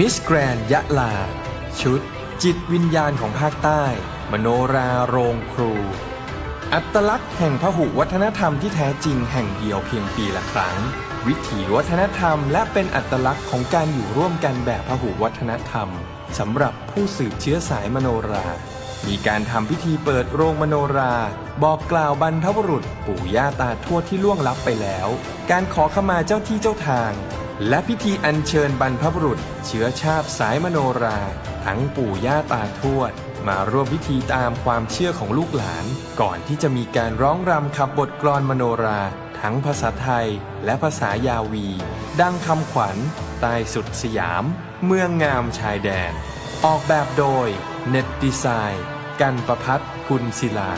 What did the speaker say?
มิสแกรนยะลา ชุด จิตวิญญาณของภาคใต้ มโนราโรงครู อัตลักษณ์แห่งพหุวัฒนธรรมที่แท้จริงแห่งเดียวเพียงปีละครั้ง วิถีวัฒนธรรม และเป็นอัตลักษณ์ของการอยู่ร่วมกันแบบพหุวัฒนธรรมสำหรับผู้สืบเชื้อสายมโนรา มีการทำพิธีเปิดโรงมโนรา บอกกล่าวบรรพบุรุษ ปู่ย่าตาทวดที่ล่วงลับไปแล้ว การขอขมาเจ้าที่เจ้าทาง และพิธีอัญเชิญบรรพบุรุษ เชื้อชาติสายมโนรา ทั้งปู่ย่าตาทวด มาร่วมพิธีตามความเชื่อของลูกหลาน ก่อนที่จะมีการร้องรำขับบทกลอนมโนรา ทั้งภาษาไทยและภาษายาวี ดังคำขวัญใต้สุดสยาม เมืองงามชายแดน ออกแบบโดยเน็ตดีไซน์ กันประพัฒน์กุลศิลา